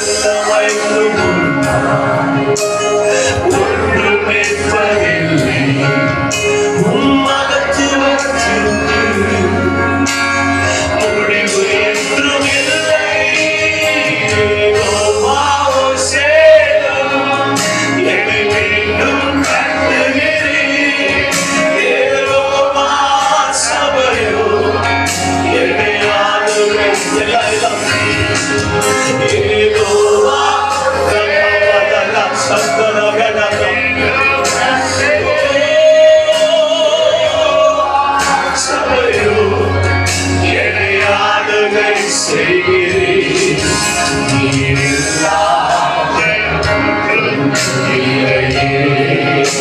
light away from the moon.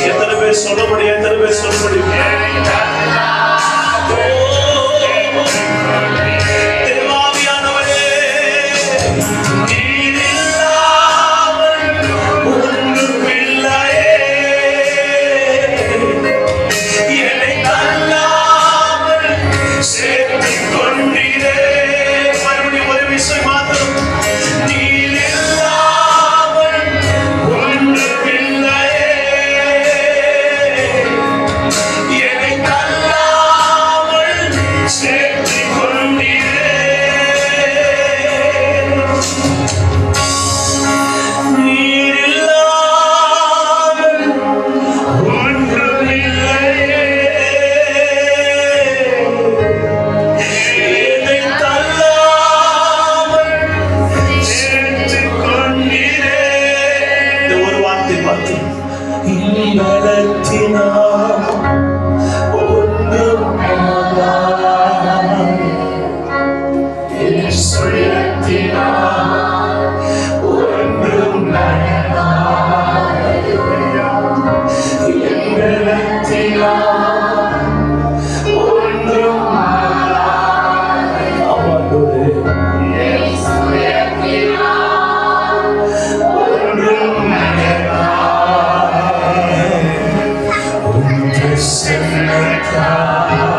எத்தனை பேர் சொல்ல முடியும்? எத்தனை பேர் சொல்ல முடியும்? فاطمة الملت نار قل النار الحسرية نار Christ in the.